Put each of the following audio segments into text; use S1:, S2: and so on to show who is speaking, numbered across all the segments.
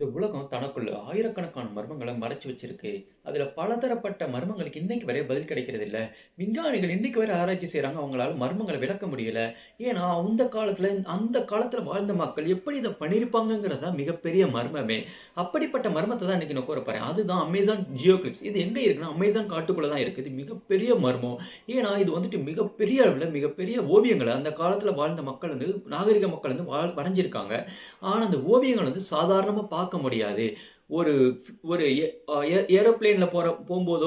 S1: இந்த உலகம் தனக்குள்ள ஆயிரக்கணக்கான மர்மங்களை மறைச்சு வச்சிருக்கு. அதுல பலதரப்பட்ட மர்மங்களுக்கு இன்னைக்கு வரை பதில் கிடைக்கிறதில்ல. விஞ்ஞானிகள் இன்னைக்கு வரை ஆராய்ச்சி செய்யறாங்க அவங்களால மர்மங்களை விளக்க முடியல. ஏன்னா, அந்த காலத்துல அந்த காலத்துல வாழ்ந்த மக்கள் எப்படி இதை பண்ணியிருப்பாங்கங்கிறது தான் மிகப்பெரிய மர்மமே. அப்படிப்பட்ட மர்மத்தை தான் இன்னைக்கு நான் கூறப் போறேன். அதுதான் அமேசான் ஜியோ கிளிப்ஸ். இது எங்க இருக்குன்னா, அமேசான் காட்டுக்குள்ள தான் இருக்குது மிகப்பெரிய மர்மம். ஏன்னா, இது வந்துட்டு மிகப்பெரிய அளவில் மிகப்பெரிய ஓவியங்களை அந்த காலத்துல வாழ்ந்த மக்கள் வந்து நாகரிக மக்கள் வந்து வாழ் வரைஞ்சிருக்காங்க. ஆனா, அந்த ஓவியங்கள் வந்து சாதாரணமா பார்க்க பார்க்க முடியாது. ஒரு ஒரு ஏ போகிற ஏ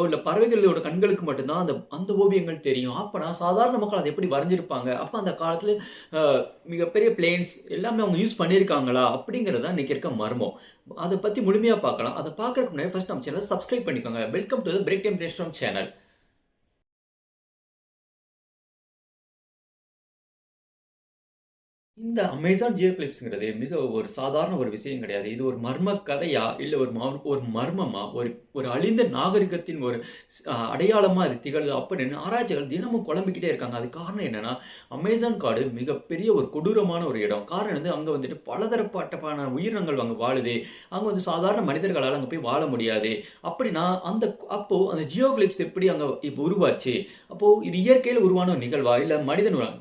S1: இல்லை பறவைகளோட கண்களுக்கு மட்டும்தான் அந்த அந்த ஓவியங்கள் தெரியும். அப்போனா சாதாரண மக்கள் அதை எப்படி வரைஞ்சிருப்பாங்க? அப்போ அந்த காலத்தில் மிகப்பெரிய பிளேன்ஸ் எல்லாமே அவங்க யூஸ் பண்ணியிருக்காங்களா? அப்படிங்கிறது தான் இன்றைக்கி இருக்க மர்மம். அதை பற்றி முழுமையாக பார்க்கலாம். அதை பார்க்குறதுக்கு முன்னாடி ஃபஸ்ட் நம்ம சேனல் சப்ஸ்கிரைப் பண்ணிக்கோங்க. Welcome to the break time restaurant channel. இந்த அமேசான் ஜியோ கிளிப்ஸ்ங்கிறது மிக ஒரு சாதாரண ஒரு விஷயம் கிடையாது. இது ஒரு மர்ம கதையா, இல்லை ஒரு மர் ஒரு மர்மமா, ஒரு ஒரு அழிந்த நாகரிகத்தின் ஒரு அடையாளமாக அ இது திகழுது அப்படின்னு ஆராய்ச்சிகள் தினமும் குழம்பிக்கிட்டே இருக்காங்க. அதுக்கு காரணம் என்னன்னா, அமேசான் காடு மிகப்பெரிய ஒரு கொடூரமான ஒரு இடம். காரணம் வந்து அங்கே வந்துட்டு பலதரப்பட்டமான உயிரினங்கள் அங்கே வாழுது. அங்கே வந்து சாதாரண மனிதர்களால் அங்கே போய் வாழ முடியாது. அப்படின்னா அந்த அப்போது அந்த ஜியோ கிளிப்ஸ் எப்படி அங்கே இப்போ உருவாச்சு? அப்போது இது இயற்கையில் உருவான ஒரு நிகழ்வா? இல்லை மனிதன் உருவா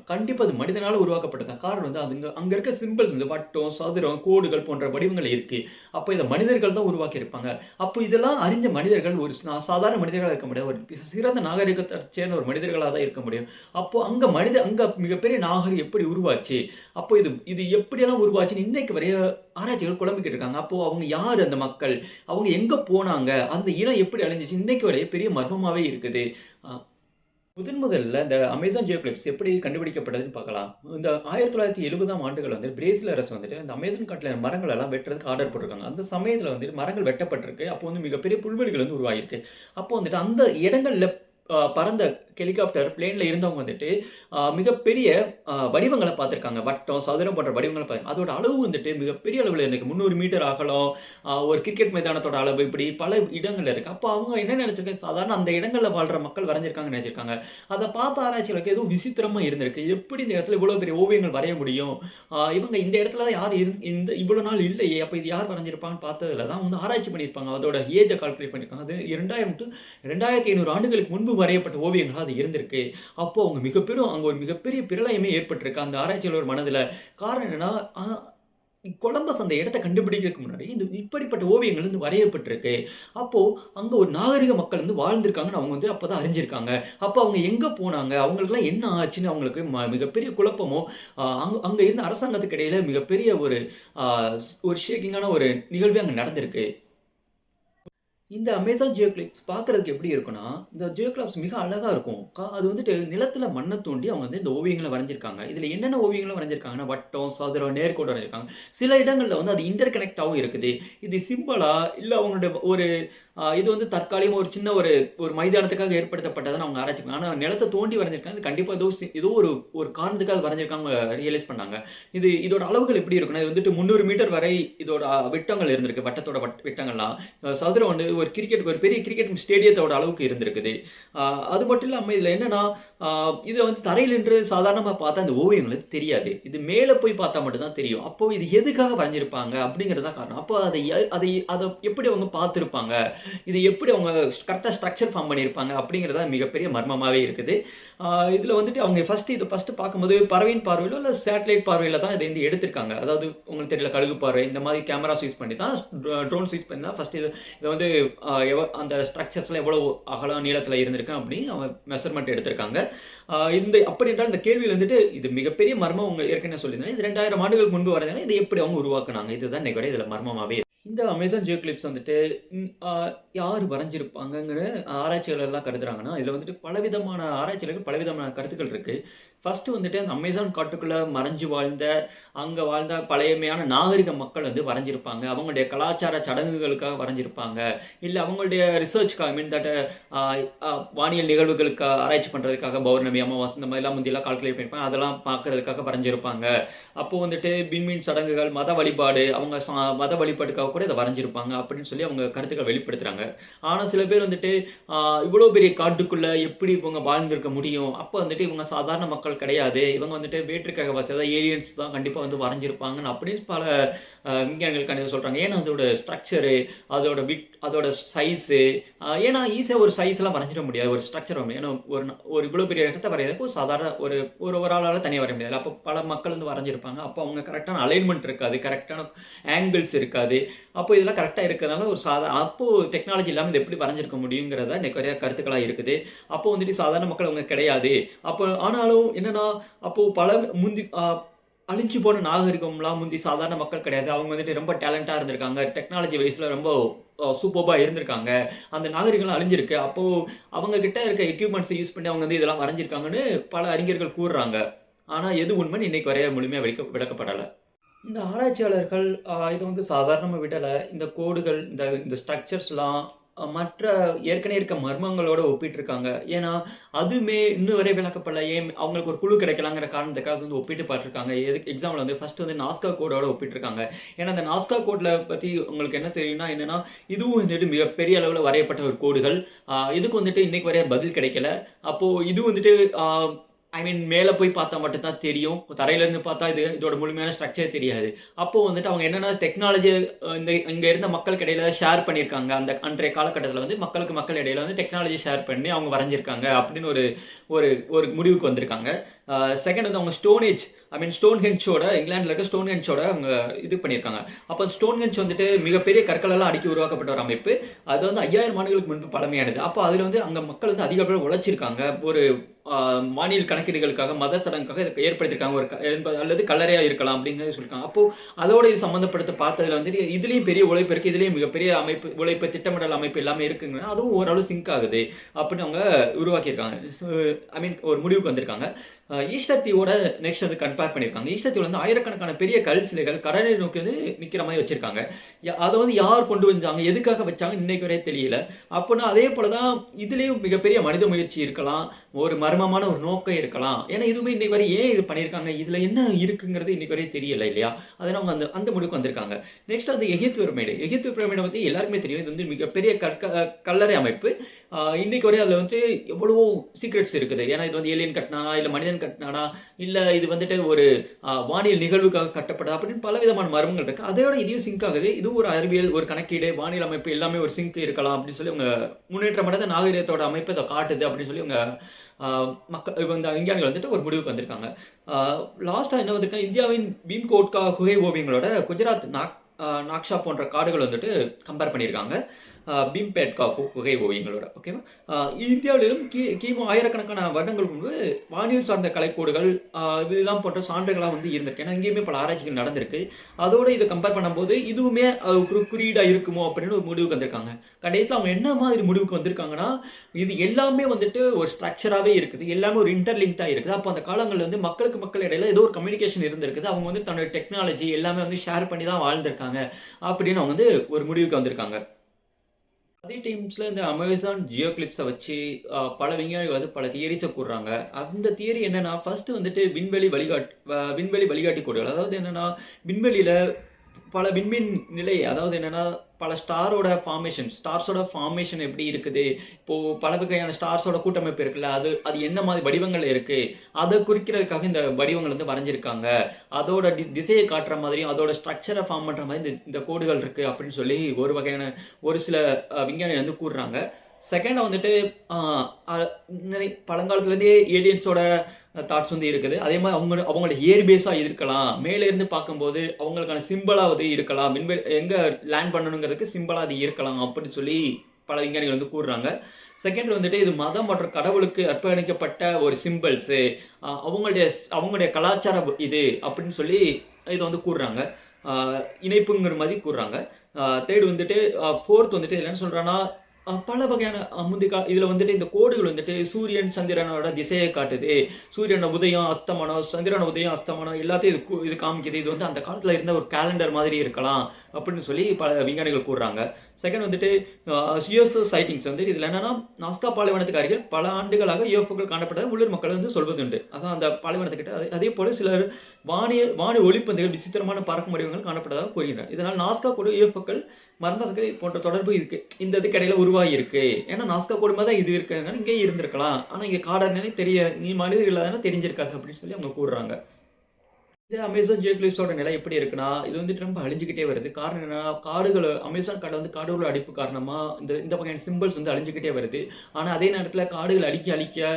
S1: அது மனிதனால் உருவாக்கப்பட்டது தான். காரணம் வந்து அந்த அதுங்க அங்கே இருக்க சிம்பிள்ஸ் வந்து வட்டம், சதுரம், கோடுகள் போன்ற வடிவங்கள் இருக்குது அப்போ இதை மனிதர்கள் தான் உருவாக்கியிருப்பாங்க அப்போ இதெல்லாம் அறிஞ்ச மனிதர்கள் ஒரு சாதாரண மனிதர்களாக இருக்க முடியாது. ஒரு சிறந்த நாகரிகத்தை சேர்ந்த ஒரு மனிதர்களாக தான் இருக்க முடியும். அப்போ அங்கே மனித அங்கே மிகப்பெரிய நாகரிகம் எப்படி உருவாச்சு? அப்போ இது இது எப்படியெல்லாம் உருவாச்சுன்னு இன்னைக்கு வரைய ஆராய்ச்சிகள் குழம்பிக்கிட்டு இருக்காங்க. அப்போ அவங்க யார் அந்த மக்கள்? அவங்க எங்கே போனாங்க? அந்த இனம் எப்படி அழிஞ்சுச்சு? இன்னைக்கு வரைய பெரிய மர்மமாகவே இருக்குது. முதன் முதல்ல இந்த அமேசான் ஜியோ கிளிப்ஸ் எப்படி கண்டுபிடிக்கப்பட்டதுன்னு பார்க்கலாம். இந்த 1970ஆம் ஆண்டுகள் வந்து பிரேசில் அரசு வந்துட்டு இந்த அமேசான் காட்டில் மரங்கள் எல்லாம் வெட்டுறதுக்கு ஆர்டர் போட்டிருக்காங்க. அந்த சமயத்தில் வந்துட்டு மரங்கள் வெட்டப்பட்டிருக்கு. அப்போ வந்து மிகப்பெரிய புல்வெளிகள் வந்து உருவாகிருக்கு அப்போ வந்துட்டு அந்த இடங்களில் பறந்த ஹெலிகாப்டர், பிளேனில் இருந்தவங்க வந்துட்டு மிகப்பெரிய வடிவங்களை பார்த்துருக்காங்க வட்டம், சதுரம் போன்ற வடிவங்களை பார்த்து அதோட அளவு வந்துட்டு மிகப்பெரிய அளவில் இருக்குது முந்நூறு மீட்டர் அகலம், ஒரு கிரிக்கெட் மைதானத்தோட அளவு இப்படி பல இடங்கள் இருக்கு. அப்போ அவங்க என்ன நினச்சிருக்காங்க சாதாரண அந்த இடங்களில் வாழ்கிற மக்கள் வரைஞ்சிருக்காங்கன்னு நினச்சிருக்காங்க அதை பார்த்த ஆராய்ச்சிகளுக்கு எதுவும் விசித்திரமாக இருந்திருக்கு. எப்படி இந்த இடத்துல இவ்வளோ பெரிய ஓவியங்கள் வரைய முடியும்? இவங்க இந்த இடத்துல தான் யார் இரு இந்த இவ்வளோ நாள் இல்லையே! அப்போ இது யார் வரைஞ்சிருப்பாங்கன்னு பார்த்ததுல தான் வந்து ஆராய்ச்சி பண்ணியிருப்பாங்க. அதோட ஏஜை கால்குலேட் பண்ணியிருக்காங்க. அது இரண்டாயிரம் டு ரெண்டாயிரத்தி ஐநூறு ஆண்டுகளுக்கு முன்பு வரையப்பட்ட ஓவியங்களா அது இருந்திருக்கு. அப்போ அவங்க மிகப்பெரும் அங்கே ஒரு மிகப்பெரிய பிரளயமே ஏற்பட்டிருக்கு. அந்த ஆராய்ச்சியாளர் மனதில் காரணம் என்னன்னா, கொலம்பஸ் அந்த இடத்த கண்டுபிடிக்கிறதுக்கு முன்னாடி இந்த இப்படிப்பட்ட ஓவியங்கள் வந்து வரையப்பட்டிருக்கு. அப்போ அங்க ஒரு நாகரிக மக்கள் வந்து வாழ்ந்திருக்காங்கன்னு அவங்க வந்து அப்பதான் அறிஞ்சிருக்காங்க. அப்போ அவங்க எங்க போனாங்க? அவங்களுக்கெல்லாம் என்ன ஆச்சுன்னு அவங்களுக்கு ம மிகப்பெரிய குழப்பமோ அங்கே அங்க அங்க இருந்த அரசாங்கத்துக்கு இடையில மிகப்பெரிய ஒரு ஒரு ஷேக்கிங்கான ஒரு நிகழ்வே அங்க நடந்திருக்கு. இந்த அமேசான் ஜியோ கிளிப்ஸ் பார்க்கறதுக்கு எப்படி இருக்குன்னா, இந்த ஜியோ கிளாப்ஸ் மிக அழகாக இருக்கும். கா அது வந்துட்டு நிலத்துல மண்ணை தோண்டி அவங்க வந்து இந்த ஓவியங்களை வரைஞ்சிருக்காங்க. இதில் என்னென்ன ஓவியங்களும் வரைஞ்சிருக்காங்கன்னா, வட்டம், சதுரம், நேர்கோடு வரைஞ்சிருக்காங்க. சில இடங்களில் வந்து அது இன்டர் கனெக்டாகவும் இருக்குது. இது சிம்பிளாக இல்லை அவங்களுடைய ஒரு இது வந்து தற்காலிகமாக ஒரு சின்ன ஒரு ஒரு மைதானத்துக்காக ஏற்படுத்தப்பட்டதுன்னு அவங்க ஆராய்ச்சி ஆனால் நிலத்தை நிலத்த தோண்டி வரைஞ்சிருக்காங்க. இது கண்டிப்பாக ஏதோ ஏதோ ஒரு ஒரு காரணத்துக்காக வரைஞ்சிருக்காங்க ரியலைஸ் பண்ணாங்க. இது இதோட அளவுகள் எப்படி இருக்குன்னா, இது வந்துட்டு 300 மீட்டர் வரை இதோட விட்டங்கள் இருந்திருக்கு. வட்டத்தோட வட் விட்டங்கள்லாம். சதுரம் வந்து ஒரு கிரிக்கெட் ஒரு பெரிய கிரிக்கெட் ஸ்டேடியத்தோட அளவுக்கு இருந்திருக்குது. அது மட்டும் இல்லாமல் இதில் என்னன்னா, இதில் வந்து தரையில் நின்று சாதாரணமாக பார்த்தா அந்த ஓவியங்களுக்கு தெரியாது. இது மேலே போய் பார்த்தா மட்டும்தான் தெரியும். அப்போ இது எதுக்காக வரைஞ்சிருப்பாங்க? அப்படிங்கிறது தான் காரணம். அப்போ அதை அதை அதை எப்படி அவங்க பார்த்துருப்பாங்க இதை எப்படி அவங்க கரெக்டாக ஸ்ட்ரக்சர் ஃபார்ம் பண்ணியிருப்பாங்க? அப்படிங்கிறது தான் மிகப்பெரிய மர்மமாகவே இருக்குது. இதில் வந்துட்டு அவங்க ஃபஸ்ட்டு இதை ஃபஸ்ட்டு பார்க்கும்போது பறவையின் பார்வையிலோ, இல்லை சேட்டலைட் பார்வையில் தான் இதை வந்து எடுத்திருக்காங்க. அதாவது உங்களுக்கு தெரியல கழுகு பார்வை இந்த மாதிரி கேமராஸ் யூஸ் பண்ணி தான் ட்ரோன்ஸ் யூஸ் பண்ணி தான் ஃபஸ்ட்டு இது வந்து அ அந்த ஸ்ட்ரக்சர்ஸ்லாம் எவ்வளோ அகலம், நீளத்தில் இருந்திருக்கு அப்படின்னு அவன் மெஷர்மெண்ட் எடுத்திருக்காங்க. இந்த அப்படி என்றால் இந்த கேள்வியில் வந்துட்டு இது மிகப்பெரிய மர்மம் உங்கள் ஏற்கனவே சொல்லியிருந்தாங்க இது 2000 ஆண்டுகளுக்கு முன்பு வரைஞ்சாங்க. இது எப்படி அவங்க உருவாக்குனாங்க? இதுதான் இன்னைக்கு வரை இதில் மர்மமாகவே இந்த அமேசான் ஜியோ கிளிப்ஸ் வந்துட்டு யார் வரைஞ்சிருப்பாங்கங்கிற ஆராய்ச்சியாளர்லாம் கருதுறாங்கன்னா, இதில் வந்துட்டு பலவிதமான ஆராய்ச்சிகளுக்கு பலவிதமான கருத்துக்கள் இருக்குது ஃபஸ்ட்டு வந்துட்டு அந்த அமேசான் காட்டுக்குள்ளே மறைஞ்சு வாழ்ந்த, அங்கே வாழ்ந்த பழையமையான நாகரிக மக்கள் வந்து வரைஞ்சிருப்பாங்க. அவங்களுடைய கலாச்சார சடங்குகளுக்காக வரைஞ்சிருப்பாங்க. இல்லை அவங்களுடைய ரிசர்ச்க்காக மீன் தட் வானியல் நிகழ்வுகளுக்கு ஆராய்ச்சி பண்ணுறதுக்காக பௌர்ணமி, அமாவாசை இந்த மாதிரிலாம் முந்தியெல்லாம் கால்குலேட் பண்ணியிருப்பாங்க. அதெல்லாம் பார்க்கறதுக்காக வரைஞ்சிருப்பாங்க. அப்போ வந்துட்டு விண்மீன் சடங்குகள், மத வழிபாடு, அவங்க ச மத வழிபாட்டுக்காக கூட இதை வரைஞ்சிருப்பாங்க அப்படின்னு சொல்லி அவங்க கருத்துக்கள் வெளிப்படுத்துகிறாங்க ஆனால் சில பேர் வந்துட்டு, இவ்வளோ பெரிய காட்டுக்குள்ளே எப்படி இவங்க வாழ்ந்திருக்க முடியும்? அப்போ வந்துட்டு இவங்க சாதாரண மக்கள் மக்கள் கிடையாது. இவங்க வந்துட்டு வேற்றுக்கிரக வாசி அதாவது ஏலியன்ஸ் தான் கண்டிப்பாக வந்து வரைஞ்சிருப்பாங்கன்னு அப்படின்னு பல விஞ்ஞானிகள் கண்டிப்பாக சொல்கிறாங்க ஏன்னா அதோட ஸ்ட்ரக்சரு அதோட விட் அதோட சைஸு ஏன்னா ஈஸியாக ஒரு சைஸ்லாம் வரைஞ்சிட முடியாது. ஒரு ஸ்ட்ரக்சர் வர ஏன்னா ஒரு ஒரு இவ்வளோ பெரிய இடத்த வரைகிறதுக்கு ஒரு சாதாரண ஒரு ஒரு ஒரு ஆளால் தனியாக வரைய முடியாது. அப்போ பல மக்கள் வந்து வரைஞ்சிருப்பாங்க. அப்போ அவங்க கரெக்டான அலைன்மெண்ட் இருக்காது கரெக்டான ஆங்கிள்ஸ் இருக்காது. அப்போ இதெல்லாம் கரெக்டாக இருக்கிறதுனால ஒரு சாதா அப்போது டெக்னாலஜி இல்லாமல் இது எப்படி வரைஞ்சிருக்க முடியுங்கிறத நிறைய கருத்துக்களாக இருக்குது. அப்போ வந்துட்டு சாதாரண மக்கள் அவங்க கிடையாது. அப்போ ஆனாலும் என்னன்னா அப்போ பல முந்தி அழிஞ்சு போன நாகரிகம்லாம் முந்தி சாதாரண மக்கள் கிடையாது. அவங்க வந்துட்டு ரொம்ப டேலண்டாக இருந்திருக்காங்க. டெக்னாலஜி வைஸில் ரொம்ப சூப்பர்பாக இருந்திருக்காங்க. அந்த நாகரிகம்லாம் அழிஞ்சிருக்கு. அப்போ அவங்க கிட்ட இருக்க எக்யூப்மெண்ட்ஸை யூஸ் பண்ணி அவங்க வந்து இதெல்லாம் வரைஞ்சிருக்காங்கன்னு பல அறிஞர்கள் கூறுறாங்க. ஆனால் எது உண்மைன்னு இன்னைக்கு வரைய முழுமையாக விளக்க விளக்கப்படலை. இந்த ஆராய்ச்சியாளர்கள் இதை வந்து சாதாரணமாக விடலை. இந்த கோடுகள் இந்த இந்த ஸ்ட்ரக்சர்ஸ்லாம் மற்ற ஏற்கனவே இருக்க மர்மங்களோட ஒப்பிட்டிருக்காங்க. ஏன்னா அதுவுமே இன்னும் வரை விளக்கப்படல. ஏன் அவங்களுக்கு ஒரு குழு கிடைக்கலாங்கிற காரணத்துக்காக அது வந்து ஒப்பிட்டு பார்த்துருக்காங்க. எதுக்கு எக்ஸாம்பிள் வந்து ஃபர்ஸ்ட் வந்து நாஸ்கா கோடோட ஒப்பிட்டுருக்காங்க. ஏன்னா அந்த நாஸ்கா கோட்ல பற்றி உங்களுக்கு என்ன தெரியும்னா என்னன்னா இதுவும் வந்துட்டு மிகப்பெரிய அளவில் வரையப்பட்ட ஒரு கோடுகள் இதுக்கு வந்துட்டு இன்னைக்கு வரைய பதில் கிடைக்கல. அப்போ இது வந்துட்டு ஐ மீன் மேலே போய் பார்த்தா மட்டும்தான் தெரியும். தரையிலேருந்து பார்த்தா இது இதோட முழுமையான ஸ்ட்ரக்சர் தெரியாது. அப்போது வந்துட்டு அவங்க என்னென்ன டெக்னாலஜி இந்த இங்கே இருந்த மக்களுக்கு இடையில ஷேர் பண்ணியிருக்காங்க. அந்த அன்றைய காலகட்டத்தில் வந்து மக்களுக்கு மக்கள் இடையில வந்து டெக்னாலஜி ஷேர் பண்ணி அவங்க வரைஞ்சிருக்காங்க அப்படின்னு ஒரு ஒரு ஒரு முடிவுக்கு வந்திருக்காங்க. செகண்ட் வந்து அவங்க ஸ்டோனேஜ் ஐ மீன் ஸ்டோன் ஹென்ச்சோட இங்கிலாந்தில் இருக்க ஸ்டோன் ஹென்ச்சோட அவங்க இது பண்ணியிருக்காங்க. அப்போ ஸ்டோன் ஹென்ச் வந்துட்டு மிகப்பெரிய கற்களெல்லாம் அடுக்கி உருவாக்கப்பட்ட ஒரு அமைப்பு. அது வந்து ஐயாயிரம் ஆண்டுகளுக்கு முன்பு பழமையானது. அப்போ அதில் வந்து அங்கே மக்கள் வந்து அதிக அளவில் உழைச்சிருக்காங்க. ஒரு மாநில கணக்கீடுகளுக்காக மத சடங்குக்காக இதை ஏற்படுத்தியிருக்காங்க ஒரு க- என்பது அல்லது கல்லறையாக இருக்கலாம் அப்படிங்கிறது சொல்லியிருக்காங்க அப்போது அதோட இது சம்மந்தப்படுத்த பார்த்ததுல வந்துட்டு இதுலேயும் பெரிய உழைப்பு இருக்குது இதுலேயும் மிகப்பெரிய அமைப்பு உழைப்பு திட்டமிடல் அமைப்பு எல்லாமே இருக்குங்கன்னா அதுவும் ஓரளவு சிங்க் ஆகுது அப்படின்னு அவங்க உருவாக்கியிருக்காங்க. ஐ மீன் ஒரு முடிவுக்கு வந்திருக்காங்க. அஹ் ஈஸ்டர் நெக்ஸ்ட் வந்து கம்பேர் பண்ணியிருக்காங்க. ஈஸ்டர் தீவில் வந்து ஆயிரக்கணக்கான பெரிய கல் சிலைகள் கடலை நோக்கி வந்து நிற்கிற மாதிரி வச்சிருக்காங்க. யா- அதை வந்து யார் கொண்டு வந்தாங்க? எதுக்காக வச்சாங்க இன்னைக்கு வரையே தெரியல. அப்போனா அதே போல தான் இதுலேயும் மிகப்பெரிய மனித முயற்சி இருக்கலாம். ஒரு மர்மமான ஒரு நோக்கம் இருக்கலாம். ஏன்னா இதுவுமே இன்னைக்கு வரை ஏன் இது பண்ணியிருக்காங்க? இதில் என்ன இருக்குங்கிறது இன்னைக்கு வரையும் தெரியல இல்லையா? அதனால அவங்க அந்த அந்த முடிவுக்கு வந்திருக்காங்க. நெக்ஸ்ட் வந்து எகித்து பிரமிடு. எகித்து பிரமிடை பற்றி எல்லாருக்குமே தெரியும். இது வந்து மிகப்பெரிய கற்க கல்லறை அமைப்பு. இன்னைக்கு வரை அதில் வந்து எவ்வளவோ சீக்ரெட்ஸ் இருக்குது. ஏன்னா இது வந்து ஏலியன் கட்டினானா இல்லை மனிதன் கட்டினானா இல்லை இது வந்துட்டு ஒரு வானியல் நிகழ்வுக்காக கட்டப்பட்டதா அப்படின்னு பல விதமான மர்மங்கள் இருக்குது அதோட இதையும் சிங்க் ஆகுது. இது ஒரு அறிவியல் ஒரு கணக்கீடு வானியல் அமைப்பு எல்லாமே ஒரு சிங்க் இருக்கலாம் அப்படின்னு சொல்லி அவங்க முன்னேற்றமடைந்த நாகரிகத்தோட அமைப்பு இதை காட்டுது அப்படின்னு சொல்லி அவங்க மக்கள் இந்த விஞ்ஞானிகள் வந்துட்டு ஒரு முடிவுக்கு வந்திருக்காங்க. லாஸ்ட்டாக என்ன வந்திருக்காங்க இந்தியாவின் பீம் கோட்கா குகை ஓவியங்களோட குஜராத் நாக் நாக்ஷா போன்ற காடுகள் வந்துட்டு கம்பேர் பண்ணியிருக்காங்க. பீம் பீம்பேட்கா குகை ஓவியங்களோட ஓகேவா இந்தியாவிலும் கி கிமு ஆயிரக்கணக்கான வருடங்கள் முன்பு வானியல் சார்ந்த கலைக்கோடுகள் இதெல்லாம் போன்ற சான்றுகளாக வந்து இருந்திருக்கு. ஏன்னா இங்கேயுமே பல ஆராய்ச்சிகள் நடந்திருக்கு. அதோட இதை கம்பேர் பண்ணும்போது இதுவுமே ஒரு குறியீடாக இருக்குமோ அப்படின்னு ஒரு முடிவுக்கு வந்திருக்காங்க. கடைசியில் அவங்க என்ன மாதிரி முடிவுக்கு வந்திருக்காங்கன்னா இது எல்லாமே வந்துட்டு ஒரு ஸ்ட்ரக்சராகவே இருக்குது. எல்லாமே ஒரு இன்டர்லிங்க்டாக இருக்குது. அப்போ அந்த காலங்களில் வந்து மக்களுக்கு மக்கள் இடையில ஏதோ ஒரு கம்யூனிகேஷன் இருந்திருக்குது. அவங்க வந்து தன்னோட டெக்னாலஜி எல்லாமே வந்து ஷேர் பண்ணி தான் வாழ்ந்திருக்காங்க அப்படின்னு அவங்க வந்து ஒரு முடிவுக்கு வந்திருக்காங்க. அதே டைம்ஸில் இந்த அமேசான் ஜியோ கிளிப்ஸை வச்சு பல விஞ்ஞானிகள் வந்து பல தியரிஸை கூறுறாங்க. அந்த தியரி என்னென்னா ஃபர்ஸ்ட் வந்துட்டு விண்வெளி வழிகாட் விண்வெளி வழிகாட்டி கோடுகள். அதாவது என்னென்னா விண்வெளியில் பல விண்மீன் நிலை அதாவது என்னன்னா பல ஸ்டாரோட ஃபார்மேஷன் ஸ்டார்ஸோட ஃபார்மேஷன் எப்படி இருக்குது? இப்போ பல வகையான ஸ்டார்ஸோட கூட்டமைப்பு இருக்குல்ல அது அது என்ன மாதிரி வடிவங்கள் இருக்கு? அதை குறிக்கிறதுக்காக இந்த வடிவங்கள் வந்து வரைஞ்சிருக்காங்க. அதோட தி- திசையை காட்டுற மாதிரியும் அதோட ஸ்ட்ரக்சரை ஃபார்ம் பண்ற மாதிரி இந்த இந்த கோடுகள் இருக்கு அப்படின்னு சொல்லி ஒரு வகையான ஒரு சில விஞ்ஞானிகள் வந்து கூறுறாங்க. செகண்டாக வந்துட்டு நிறைய பழங்காலத்துலேருந்தே ஏலியன்ஸோட தாட்ஸ் வந்து இருக்குது. அதே மாதிரி அவங்க அவங்களோட ஏர் பேஸாக இருக்கலாம். மேலே இருந்து பார்க்கும்போது அவங்களுக்கான சிம்பிளாக அது இருக்கலாம். மின்வெளி எங்கே லேண்ட் பண்ணணுங்கிறதுக்கு சிம்பிளாக அது இருக்கலாம் அப்படின்னு சொல்லி பல விஞ்ஞானிகள் வந்து கூறுறாங்க. செகண்ட் வந்துட்டு இது மதம் மற்றும் கடவுளுக்கு அர்ப்பணிக்கப்பட்ட ஒரு சிம்பிள்ஸு அவங்களுடைய அவங்களுடைய கலாச்சார இது அப்படின்னு சொல்லி இதை வந்து கூறுறாங்க. இணைப்புங்கிற மாதிரி கூறுறாங்க. தேர்ட் வந்துட்டு ஃபோர்த் வந்துட்டு என்ன சொல்கிறான்னா பல வகையான முந்திக்கா இதில் வந்துட்டு இந்த கோடுகள் வந்துட்டு சூரியன் சந்திரனோட திசையை காட்டுது. சூரியனோட உதயம் அஸ்தமனம் சந்திரனோட உதயம் அஸ்தமனம் எல்லாத்தையும் இது இது காமிக்குது. இது வந்து அந்த காலத்தில் இருந்த ஒரு கேலண்டர் மாதிரி இருக்கலாம் அப்படின்னு சொல்லி பல விஞ்ஞானிகள் கூறுறாங்க. செகண்ட் வந்துட்டு யூஎஃப்ஓ சைட்டிங்ஸ் வந்து இதில் என்னன்னா நாஸ்கா பாலைவனத்துக்கு அருகில் பல ஆண்டுகளாக யூஎஃப்ஓக்கள் காணப்பட்டதை உள்ளூர் மக்கள் வந்து சொல்வதுண்டு. அதான் அந்த பாலைவனத்துக்கிட்ட. அதே அதே சிலர் வானிய வானி ஒளிப்பந்துகள் விசித்திரமான பறக்கும் வடிவங்கள் காணப்பட்டதாக கூறுகின்றனர். இதனால் நாஸ்கா கூட யூஎஃப்ஓக்கள் மர்மசகை போன்ற தொடர்பு இருக்கு. இந்த இது இடையில உருவாகி இருக்கு. ஏன்னா நாஸ்கா குடும்பம் தான் இது இருக்குங்க இங்கேயே இருந்திருக்கலாம். ஆனால் இங்கே காடர்னே தெரிய நீ மனிதர்கள் இல்லாதானே தெரிஞ்சிருக்காது அப்படின்னு சொல்லி அவங்க கூறுறாங்க. இது அமேசான் ஜியோக்லிப்ஸோட நிலை எப்படி இருக்குன்னா இது வந்துட்டு ரொம்ப அழிஞ்சுக்கிட்டே வருது. காரணம் என்னன்னா காடுகள் அமேசான் காடு வந்து காடுகளோட அடிப்பு காரணமாக இந்த இந்த வகையான சிம்பிள்ஸ் வந்து அழிஞ்சுக்கிட்டே வருது. ஆனால் அதே நேரத்தில் காடுகள் அழிக்க அழிக்க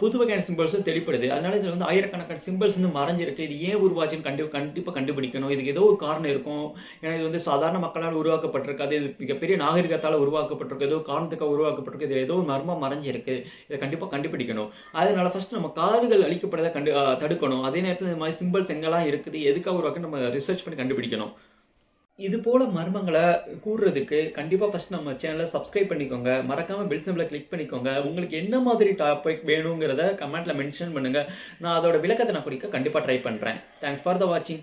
S1: புது வகையான சிம்பிள்ஸும் தெளிப்படுது. அதனால இதில் வந்து ஆயிரக்கணக்கான சிம்பிள்ஸ் வந்து மறைஞ்சிருக்கு. இது ஏன் உருவாச்சுன்னு கண்டி கண்டிப்பாக கண்டுபிடிக்கணும். இதுக்கு ஏதோ ஒரு காரணம் இருக்கும். ஏன்னா இது வந்து சாதாரண மக்களால் உருவாக்கப்பட்டிருக்காது. இது மிகப்பெரிய நாகரிகத்தால் உருவாக்கப்பட்டிருக்கு. ஏதோ காரணத்துக்காக உருவாக்கப்பட்டிருக்கு. இது ஏதோ ஒரு மர்மம் மறைஞ்சிருக்கு. இதை கண்டிப்பாக கண்டுபிடிக்கணும். அதனால ஃபர்ஸ்ட் நம்ம காடுகள் அழிக்கப்படுறதை கண்டு தடுக்கணும். அதே நேரத்தில் இந்த மாதிரி சிம்பிள்ஸ் எங்கெல்லாம் இருக்குது. எதுக்காக உருவாக்கு நம்ம ரிசர்ச் பண்ணி கண்டுபிடிக்கணும்? இது போல மர்மங்களை கூறுறதுக்கு கண்டிப்பாக ஃபர்ஸ்ட் நம்ம சேனலை சப்ஸ்கிரைப் பண்ணிக்கோங்க. மறக்காமல் பெல் சிம்பிளை கிளிக் பண்ணிக்கோங்க. உங்களுக்கு என்ன மாதிரி டாபிக் வேணுங்கிறத கமெண்ட்டில் மென்ஷன் பண்ணுங்கள் நான் அதோட விளக்கத்தை நான் குடிக்க கண்டிப்பாக ட்ரை பண்ணுறேன் தேங்க்ஸ் ஃபார் த வாட்சிங்